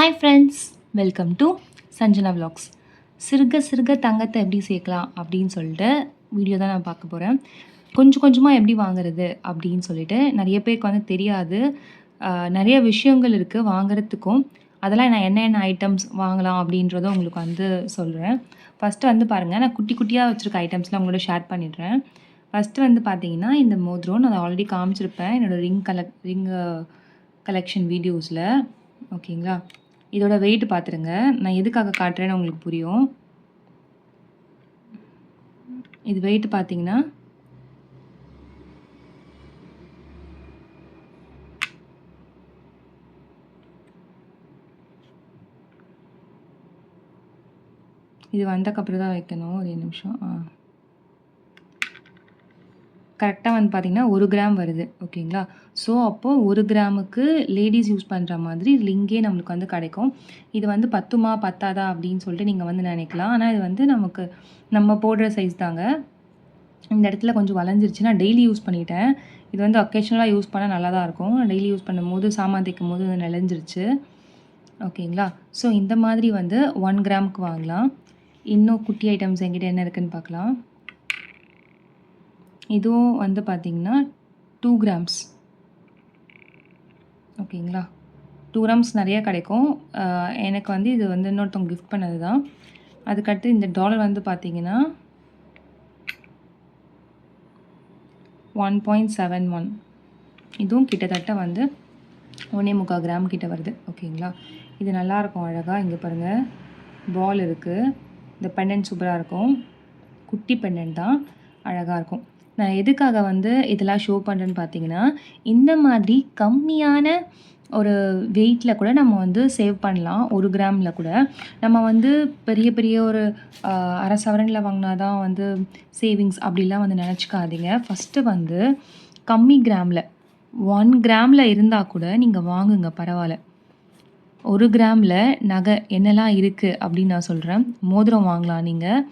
Hi friends welcome to Sanjana vlogs சிறுக சிறுக தங்கத்தை எப்படி சேர்க்கலாம் அப்படின்னு சொல்லிட்டு வீடியோ தான் நான் பார்க்க போகிறேன் கொஞ்சம் கொஞ்சமாக எப்படி வாங்குறது அப்படின்னு சொல்லிட்டு நிறைய பேருக்கு வந்து தெரியாது. நிறைய விஷயங்கள் இருக்குது வாங்குறதுக்கும். அதெல்லாம் நான் என்னென்ன ஐட்டம்ஸ் வாங்கலாம் அப்படின்றத உங்களுக்கு வந்து சொல்கிறேன் ஃபஸ்ட்டு வந்து பாருங்கள் நான் குட்டி குட்டியாக வச்சுருக்க ஐட்டம்ஸ்லாம் உங்களோட ஷேர் பண்ணிடுறேன். ஃபஸ்ட்டு வந்து பார்த்தீங்கன்னா இந்த மோதிரம் நான் ஆல்ரெடி காமிச்சிருப்பேன். என்னோடய ரிங் கலெக் ரிங் கலெக்ஷன் வீடியோஸில் ஓகேங்களா இதோட வெயிட் பார்த்துருங்க நான் எதுக்காக காட்டுறேன்னு உங்களுக்கு புரியும். இது வெயிட் பார்த்தீங்கன்னா இது வந்தக்கப்புறம் தான் வைக்கணும். ஒரு நிமிஷம். ஆ. கரெக்டாக வந்து பார்த்தீங்கன்னா ஒரு கிராம் வருது ஓகேங்களா? ஸோ அப்போது ஒரு கிராமுக்கு லேடிஸ் யூஸ் பண்ணுற மாதிரி லிங்கே நம்மளுக்கு வந்து கிடைக்கும். இது வந்து பத்துமா பத்தாதா அப்படின்னு சொல்லிட்டு நீங்கள் வந்து நினைக்கலாம். ஆனால் இது வந்து நமக்கு நம்ம போடுற சைஸ் தாங்க. இந்த இடத்துல கொஞ்சம் வளைஞ்சிருச்சு நான் டெய்லி யூஸ் பண்ணிட்டேன். இது வந்து ஒகேஷ்னலாக யூஸ் பண்ணால் நல்லா தான் இருக்கும். டெய்லி யூஸ் பண்ணும்போது சாமான் தைக்கும் போது இது நிலஞ்சிருச்சு. ஓகேங்களா? ஸோ இந்த மாதிரி வந்து ஒன் கிராமுக்கு வாங்கலாம். இன்னும் குட்டி ஐட்டம்ஸ் எங்கிட்ட என்ன இருக்குதுன்னு பார்க்கலாம். இதுவும் வந்து பார்த்திங்கன்னா டூ கிராம்ஸ் ஓகேங்களா? டூ கிராம்ஸ் நிறையா கிடைக்கும். எனக்கு வந்து இது வந்து இன்னொருத்தவங்க கிஃப்ட் பண்ணது தான் அதுக்கடுத்து இந்த டாலர் வந்து பார்த்திங்கன்னா ஒன் பாயிண்ட் செவன் ஒன் இதுவும் கிட்டத்தட்ட வந்து ஒன்றே முக்கால் கிராம் கிட்ட வருது. ஓகேங்களா? இது நல்லாயிருக்கும் அழகாக இங்கே பாருங்கள் பால் இருக்குது இந்த பெண்டன்ட் சூப்பராக இருக்கும். குட்டி பெண்டன்ட் தான். அழகாக இருக்கும். நான் எதுக்காக வந்து இதெல்லாம் ஷோ பண்ணுறேன்னு பார்த்தீங்கன்னா இந்த மாதிரி கம்மியான ஒரு வெயிட்டில் கூட நம்ம வந்து சேவ் பண்ணலாம். ஒரு கிராமில் கூட. நம்ம வந்து பெரிய பெரிய ஒரு அரை சவரனில் வாங்கினா தான் வந்து சேவிங்ஸ் அப்படிலாம் வந்து நினச்சிக்காதீங்க. ஃபஸ்ட்டு வந்து கம்மி கிராமில் ஒன் கிராமில் இருந்தால் கூட நீங்கள் வாங்குங்க பரவாயில்ல. ஒரு கிராமில் நகை என்னெல்லாம் இருக்குது அப்படின்னு நான் சொல்கிறேன் மோதிரம் வாங்கலாம் நீங்கள்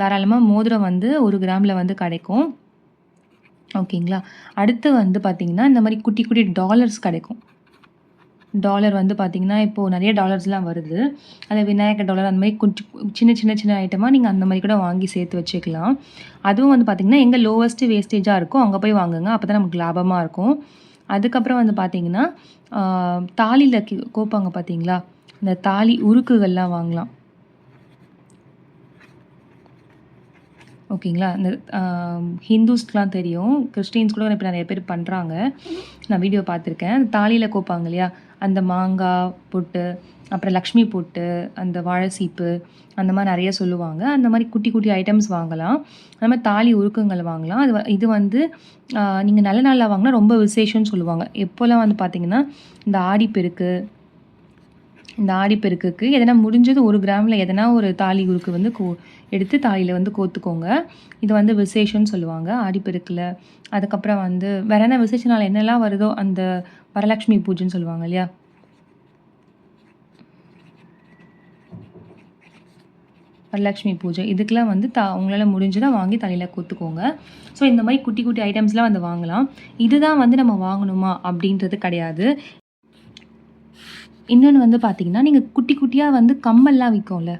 தாராளமாக மோதிரம் வந்து ஒரு கிராமில் வந்து கிடைக்கும். ஓகேங்களா? அடுத்து வந்து பார்த்திங்கன்னா இந்த மாதிரி குட்டி குட்டி டாலர்ஸ் கிடைக்கும். டாலர் வந்து பார்த்திங்கன்னா இப்போது நிறைய டாலர்ஸ்லாம் வருது. அது விநாயகர் டாலர் அந்த மாதிரி கொஞ்சம் சின்ன சின்ன சின்ன ஐட்டமாக நீங்கள் அந்த மாதிரி கூட வாங்கி சேர்த்து வச்சுக்கலாம். அதுவும் வந்து பார்த்திங்கன்னா எங்கே லோவஸ்ட்டு வேஸ்டேஜாக இருக்கோ அங்கே போய் வாங்குங்க. அப்போ தான் நமக்கு லாபமாக இருக்கும். அதுக்கப்புறம் வந்து பார்த்திங்கன்னா தாலியில் கோப்பாங்க பார்த்தீங்களா இந்த தாலி உருக்குகள்லாம் வாங்கலாம். ஓகேங்களா? இந்த ஹிந்துஸ்க்குலாம் தெரியும். கிறிஸ்டின்ஸ் கூட இப்போ நிறைய பேர் பண்ணுறாங்க நான் வீடியோ பார்த்துருக்கேன். அந்த தாலியில் கோப்பாங்க இல்லையா? அந்த மாங்காய் பொட்டு அப்புறம் லக்ஷ்மி பொட்டு அந்த வாழை சீப்பு அந்த மாதிரி நிறைய சொல்லுவாங்க. அந்த மாதிரி குட்டி குட்டி ஐட்டம்ஸ் வாங்கலாம். அந்த மாதிரி தாலி உருக்கங்கள் வாங்கலாம். அது இது வந்து நீங்கள் நல்ல நாளில் வாங்கினா ரொம்ப விசேஷம்னு சொல்லுவாங்க. எப்போல்லாம் வந்து பார்த்தீங்கன்னா இந்த ஆடிப்பெருக்கு இந்த ஆடிப்பெருக்குக்கு எதனா முடிஞ்சது ஒரு கிராமில் எதனா ஒரு தாலி உருக்கு வந்து கோ எடுத்து தாலியில் வந்து கோத்துக்கோங்க. இது வந்து விசேஷம்னு சொல்லுவாங்க ஆடிப்பெருக்கில் அதுக்கப்புறம் வந்து வேற என்ன விசேஷ நாள் என்னெல்லாம் வருதோ அந்த வரலட்சுமி பூஜைன்னு சொல்லுவாங்க இல்லையா? வரலட்சுமி பூஜை. இதுக்கெலாம் வந்து தா உங்களால் முடிஞ்சதை வாங்கி தலையில் கொத்துக்கோங்க. ஸோ இந்த மாதிரி குட்டி குட்டி ஐட்டம்ஸ்லாம் வந்து வாங்கலாம். இதுதான் வந்து நம்ம வாங்கணுமா அப்படின்றது கிடையாது. இன்னொன்று வந்து பார்த்தீங்கன்னா நீங்கள் குட்டி குட்டியாக வந்து கம்மல்லாம் விற்கும்ல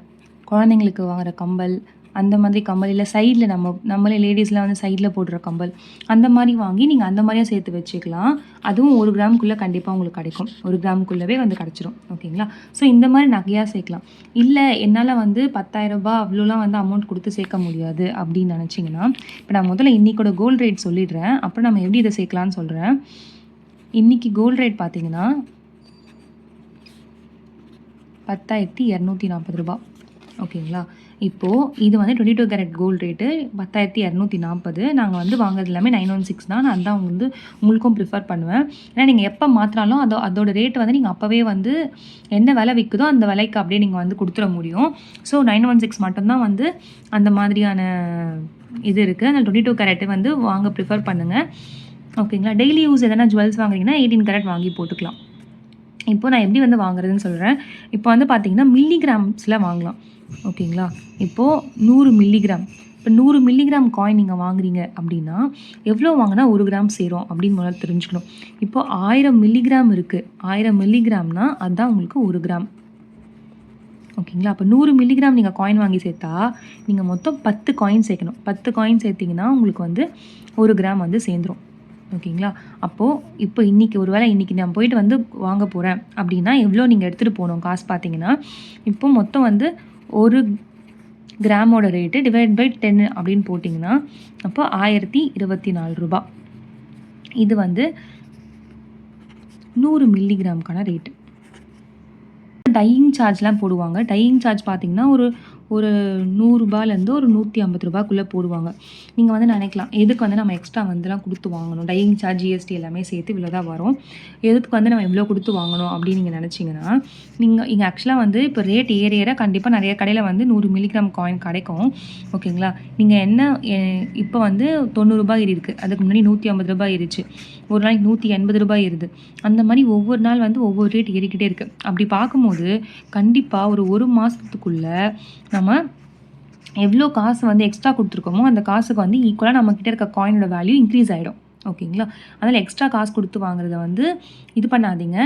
குழந்தைங்களுக்கு வாங்குற கம்பல் அந்த மாதிரி கம்பல் இல்லை சைடில் நம்ம நம்மளே லேடிஸ்லாம் வந்து சைடில் போடுற கம்பல் அந்த மாதிரி வாங்கி நீங்கள் அந்த மாதிரியே சேர்த்து வச்சுக்கலாம். அதுவும் ஒரு கிராமுக்குள்ளே கண்டிப்பாக உங்களுக்கு கிடைக்கும். ஒரு கிராமுக்குள்ளவே வந்து கிடச்சிரும். ஓகேங்களா? ஸோ இந்த மாதிரி நகையாக சேர்க்கலாம். இல்லை என்னால் வந்து பத்தாயிரம் ரூபாய் அவ்வளோலாம் வந்து அமௌண்ட் கொடுத்து சேர்க்க முடியாது அப்படின்னு நினச்சிங்கன்னா இப்போ நான் முதல்ல இன்றைக்கோட கோல்ட் ரேட் சொல்லிடுறேன். அப்புறம் நம்ம எப்படி இதை சேர்க்கலான்னு சொல்கிறேன் இன்றைக்கி கோல்டு ரேட் பார்த்திங்கன்னா பத்தாயிரத்தி இரநூத்தி நாற்பது ரூபா. ஓகேங்களா? இப்போது இது வந்து twenty two carat gold rate பத்தாயிரத்தி இரநூத்தி நாற்பது. நாங்கள் வந்து வாங்குறது எல்லாமே நைன் ஒன் சிக்ஸ் தான். நான் தான் வந்து உங்களுக்கும் ப்ரிஃபர் பண்ணுவேன். ஏன்னா நீங்கள் எப்போ மாற்றினாலும் அதோ அதோட ரேட் வந்து நீங்கள் அப்போவே வந்து என்ன விலை விற்குதோ அந்த விலைக்கு அப்படியே நீங்கள் வந்து கொடுத்துட முடியும். ஸோ நைன் ஒன் சிக்ஸ் மட்டும்தான் வந்து அந்த மாதிரியான இது இருக்குது அதனால் டுவெண்ட்டி டூ கேரட்டு வந்து வாங்க ப்ரிஃபர் பண்ணுங்கள் ஓகேங்களா? டெய்லி யூஸ் எதனா ஜுவல்ஸ் வாங்குறீங்கன்னா எயிட்டீன் கேரட் வாங்கி போட்டுக்கலாம். இப்போ நான் எப்படி வந்து வாங்குறதுன்னு சொல்கிறேன் இப்போ வந்து பார்த்தீங்கன்னா மில்லிகிராம்ஸில் வாங்கலாம். ஓகேங்களா? இப்போது நூறு மில்லிகிராம் இப்போ நூறு மில்லிகிராம் காயின் நீங்கள் வாங்குறீங்க அப்படின்னா எவ்வளோ வாங்கினா ஒரு கிராம் சேரும் அப்படின்னு முதல்ல தெரிஞ்சுக்கணும். இப்போது ஆயிரம் மில்லிகிராம் இருக்குது ஆயிரம் மில்லிகிராம்னா அதுதான் உங்களுக்கு ஒரு கிராம். ஓகேங்களா? அப்போ நூறு மில்லிகிராம் நீங்கள் காயின் வாங்கி சேர்த்தா நீங்கள் மொத்தம் பத்து காயின் சேர்க்கணும். பத்து காயின் சேர்த்திங்கன்னா உங்களுக்கு வந்து ஒரு கிராம் வந்து சேர்ந்துரும். ஓகேங்களா? அப்போது இப்போ இன்றைக்கி ஒரு வேளை இன்றைக்கி நான் போயிட்டு வந்து வாங்க போகிறேன் அப்படின்னா எவ்வளோ நீங்கள் எடுத்துகிட்டு போகணும் காசு பார்த்தீங்கன்னா இப்போ மொத்தம் வந்து ஒரு கிராமோட ரேட்டு டிவைட் பை டென் அப்படின்னு போட்டிங்கன்னா அப்போ ஆயிரத்தி இருபத்தி நாலு ரூபா. இது வந்து நூறு மில்லிகிராம்க்கான ரேட்டு டையிங் சார்ஜ்லாம் போடுவாங்க. டையிங் சார்ஜ் பார்த்தீங்கன்னா ஒரு ஒரு நூறுரூபாலேருந்து ஒரு நூற்றி ஐம்பது ரூபாய்க்குள்ளே போடுவாங்க. நீங்கள் வந்து நினைக்கலாம் எதுக்கு வந்து நம்ம எக்ஸ்ட்ரா வந்துலாம் கொடுத்து வாங்கணும்? டையிங் சார்ஜ் ஜிஎஸ்டி எல்லாமே சேர்த்து இவ்வளோ தான் வரும். எதுக்கு வந்து நம்ம எவ்வளோ கொடுத்து வாங்கணும் அப்படின்னு நீங்கள் நினச்சிங்கன்னா நீங்கள் இங்கே ஆக்சுவலாக வந்து இப்போ ரேட் ஏற ஏற கண்டிப்பாக நிறைய கடையில் வந்து நூறு மில்லிகிராம் காயின் கிடைக்கும். ஓகேங்களா நீங்கள் என்ன இப்போ வந்து தொண்ணூறுரூபா ஏறி இருக்குது அதுக்கு முன்னாடி நூற்றி ஐம்பது ரூபாய் ஏறிச்சு. ஒரு நாளைக்கு நூற்றி எண்பது ரூபாய் இருது அந்த மாதிரி ஒவ்வொரு நாள் வந்து ஒவ்வொரு ரேட் ஏறிக்கிட்டே இருக்குது அப்படி பார்க்கும்போது கண்டிப்பாக ஒரு ஒரு மாதத்துக்குள்ளே நம்ம எவ்வளோ காசு வந்து எக்ஸ்ட்ரா கொடுத்துருக்கோமோ அந்த காசுக்கு வந்து ஈக்குவலாக நம்மக்கிட்ட இருக்க காயினோட வேல்யூ இன்க்ரீஸ் ஆகிடும் ஓகேங்களா அதனால் எக்ஸ்ட்ரா காசு கொடுத்து வாங்குறத வந்து இது பண்ணாதீங்க.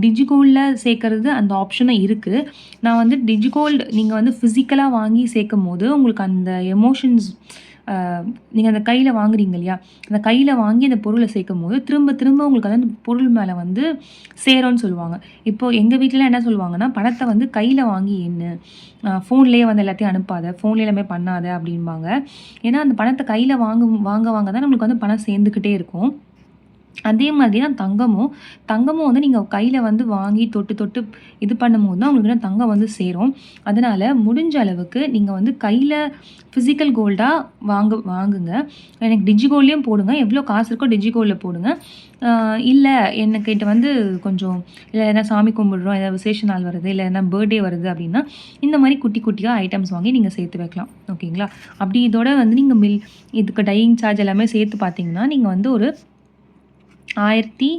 டிஜிகோல்டில் சேர்க்கறது அந்த ஆப்ஷனும் இருக்குது நான் வந்து டிஜிகோல்டு நீங்கள் வந்து ஃபிசிக்கலாக வாங்கி சேர்க்கும் போது உங்களுக்கு அந்த எமோஷன்ஸ் நீங்கள் அந்த கையில் வாங்குறீங்க இல்லையா? அந்த கையில் வாங்கி அந்த பொருளை சேர்க்கும் போது திரும்ப திரும்ப உங்களுக்கு வந்து அந்த பொருள் மேலே வந்து சேரும்னு சொல்லுவாங்க. இப்போது எங்கள் வீட்டில் என்ன சொல்லுவாங்கன்னா பணத்தை வந்து கையில் வாங்கி என்ன ஃபோன்லேயே வந்து எல்லாத்தையும் அனுப்பாத. ஃபோன்லேயே எல்லாமே பண்ணாத. அப்படின்பாங்க ஏன்னா அந்த பணத்தை கையில் வாங்க வாங்க வாங்க தான் நம்மளுக்கு வந்து பணம் சேர்ந்துக்கிட்டே இருக்கும். அதே மாதிரி தான் தங்கமும். தங்கமும் வந்து நீங்கள் கையில் வந்து வாங்கி தொட்டு தொட்டு இது பண்ணும்போது தான் உங்களுக்கு தங்கம் வந்து சேரும். அதனால் முடிஞ்ச அளவுக்கு நீங்கள் வந்து கையில் ஃபிசிக்கல் கோல்டாக வாங்க வாங்குங்க. எனக்கு டிஜிகோல்டையும் போடுங்க. எவ்வளோ காசு இருக்கோ டிஜிகோலில் போடுங்க. இல்லை என்னக்கிட்ட வந்து கொஞ்சம் இல்லை எதனா சாமி கும்பிடுறோம் ஏதாவது விசேஷ நாள் வருது இல்லை எதனா பர்த்டே வருது அப்படின்னா இந்த மாதிரி குட்டி குட்டியாக ஐட்டம்ஸ் வாங்கி நீங்கள் சேர்த்து வைக்கலாம். ஓகேங்களா அப்படி இதோட வந்து நீங்கள் மில் இதுக்கு டையிங் சார்ஜ் எல்லாமே சேர்த்து பார்த்தீங்கன்னா நீங்கள் வந்து ஒரு ஆயிரத்தி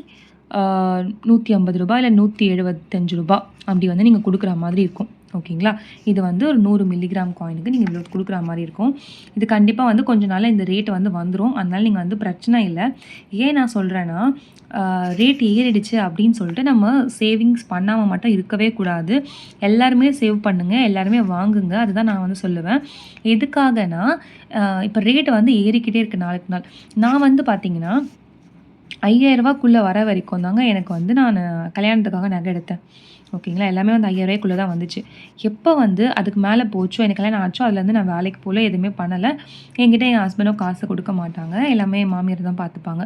நூற்றி ஐம்பது ரூபா இல்லை நூற்றி எழுபத்தஞ்சு ரூபா அப்படி வந்து நீங்கள் கொடுக்குற மாதிரி இருக்கும். ஓகேங்களா? இது வந்து ஒரு நூறு மில்லிகிராம் காயினுக்கு நீங்கள் இவ்வளோ கொடுக்குற மாதிரி இருக்கும். இது கண்டிப்பாக வந்து கொஞ்ச நாள் இந்த ரேட் வந்து வந்துடும் அதனால் நீங்கள் வந்து பிரச்சனை இல்லை. ஏன் நான் சொல்கிறேன்னா ரேட் ஏறிடுச்சு அப்படின்னு சொல்லிட்டு நம்ம சேவிங்ஸ் பண்ணாமல் மட்டும் இருக்கவே கூடாது. எல்லாருமே சேவ் பண்ணுங்கள் எல்லாருமே வாங்குங்க. அதுதான் நான் வந்து சொல்லுவேன். எதுக்காகனா இப்போ ரேட்டு வந்து ஏறிக்கிட்டே இருக்குது நாளுக்கு நாள். நான் வந்து பார்த்தீங்கன்னா ஐயாயிரரூவாக்குள்ளே வர வரைக்கும் தாங்க எனக்கு வந்து நான் கல்யாணத்துக்காக நகை எடுத்தேன். ஓகேங்களா? எல்லாமே வந்து ஐயாயிரரூவாய்க்குள்ளே தான் வந்துச்சு. எப்போ வந்து அதுக்கு மேலே போச்சோ எனக்கு கல்யாணம் ஆச்சோ அதுலேருந்து நான் வேலைக்கு போகல எதுவுமே பண்ணலை. என்கிட்ட என் ஹஸ்பண்டும் காசு கொடுக்க மாட்டாங்க. எல்லாமே மாமியார் தான் பார்த்துப்பாங்க.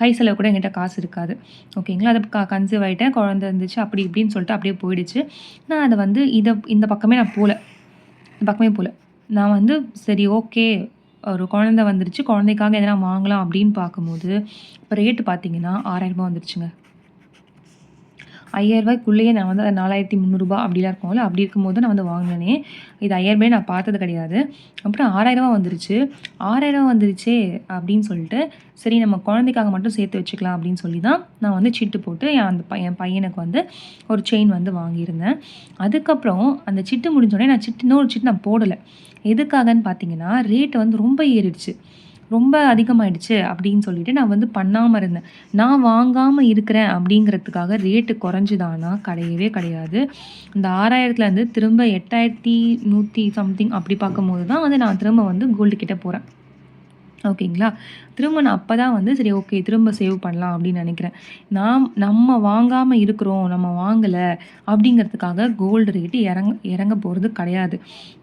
கை செலவு கூட என்கிட்ட காசு இருக்காது. ஓகேங்களா? அதை க கன்சீவ் ஆகிட்டேன் குழந்த இருந்துச்சு அப்படி இப்படின்னு சொல்லிட்டு அப்படியே போயிடுச்சு. நான் அதை வந்து இதை இந்த பக்கமே நான் போகல. இந்த பக்கமே போகல. நான் வந்து சரி ஓகே ஒரு குழந்த வந்துருச்சு குழந்தைக்காக எதனா வாங்கலாம் அப்படின்னு பார்க்கும்போது இப்போ ரேட்டு பார்த்தீங்கன்னா ஆறாயிரரூபா வந்துருச்சுங்க. ஐயாயிரரூபாய்க்குள்ளேயே நான் வந்து நாலாயிரத்தி முந்நூறுரூபா அப்படிலாம் இருக்கும்ல அப்படி இருக்கும்போது நான் வந்து வாங்கினேனே. இது ஐயாயிரரூபாய் நான் பார்த்தது கிடையாது. அப்புறம் ஆறாயிரரூபா வந்துருச்சு. ஆறாயிரரூபா வந்துருச்சே அப்படின்னு சொல்லிட்டு சரி நம்ம குழந்தைக்காக மட்டும் சேர்த்து வச்சுக்கலாம் அப்படின்னு சொல்லி தான் நான் வந்து சிட்டு போட்டு என் அந்த என் பையனுக்கு வந்து ஒரு செயின் வந்து வாங்கியிருந்தேன். அதுக்கப்புறம் அந்த சிட்டு முடிஞ்சோடனே நான் சிட்டு இன்னொரு சிட்டு நான் போடலை. எதுக்காகன்னு பார்த்தீங்கன்னா ரேட்டு வந்து ரொம்ப ஏறிடுச்சு. ரொம்ப அதிகமாயிடுச்சு அப்படின்னு சொல்லிட்டு நான் வந்து பண்ணாமல் இருந்தேன். நான் வாங்காமல் இருக்கிறேன் அப்படிங்கிறதுக்காக ரேட்டு குறைஞ்சிதானா கிடையவே கிடையாது. இந்த ஆறாயிரத்துலேருந்து திரும்ப எட்டாயிரத்தி நூற்றி சம்திங் அப்படி பார்க்கும்போது தான் வந்து நான் திரும்ப வந்து கோல்டு கிட்டே போகிறேன் ஓகேங்களா? திரும்ப நான் அப்போ தான் வந்து சரி ஓகே திரும்ப சேவ் பண்ணலாம் அப்படின்னு நினைக்கிறேன். நாம் நம்ம வாங்காமல் இருக்கிறோம் நம்ம வாங்கலை அப்படிங்கிறதுக்காக கோல்டு ரேட்டு இறங்க இறங்க போகிறது கிடையாது.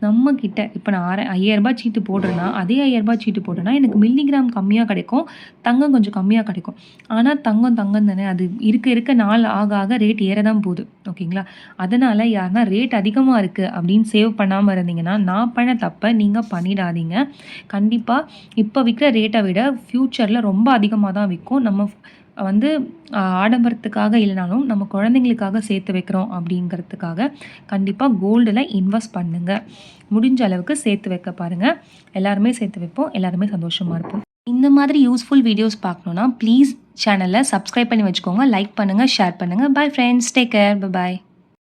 நம்மக்கிட்ட இப்போ நான் ஆற ஐயாயிரரூபா சீட்டு போடுறேன்னா அதே ஐயாயிரரூபா சீட்டு போட்டேன்னா எனக்கு மில்லிகிராம் கம்மியாக கிடைக்கும் தங்கம் கொஞ்சம் கம்மியாக கிடைக்கும். ஆனால் தங்கம் தங்கம் தானே அது இருக்க இருக்க நாள் ஆக ஆக ரேட் ஏற தான் போகுது. ஓகேங்களா? அதனால் யாருன்னா ரேட் அதிகமாக இருக்குது அப்படின்னு சேவ் பண்ணாமல் இருந்தீங்கன்னா நான் பண்ண தப்பை நீங்கள் பண்ணிடாதீங்க. கண்டிப்பாக இப்போ விற்கிற ரேட்டை விட ஃப்யூச்சரில் ரொம்ப அதிகமாக தான் விற்கும் நம்ம வந்து ஆடம்பரத்துக்காக இல்லைனாலும் நம்ம குழந்தைங்களுக்காக சேர்த்து வைக்கிறோம் அப்படிங்கிறதுக்காக கண்டிப்பாக கோல்டில் இன்வெஸ்ட் பண்ணுங்கள் முடிஞ்ச அளவுக்கு சேர்த்து வைக்க பாருங்கள் எல்லாருமே சேர்த்து வைப்போம். எல்லாருமே சந்தோஷமாக இருப்போம். இந்த மாதிரி யூஸ்ஃபுல் வீடியோஸ் பார்க்கணுன்னா ப்ளீஸ் சேனலை சப்ஸ்கிரைப் பண்ணி வச்சுக்கோங்க. லைக் பண்ணுங்கள் ஷேர் பண்ணுங்கள் bye friends take care bye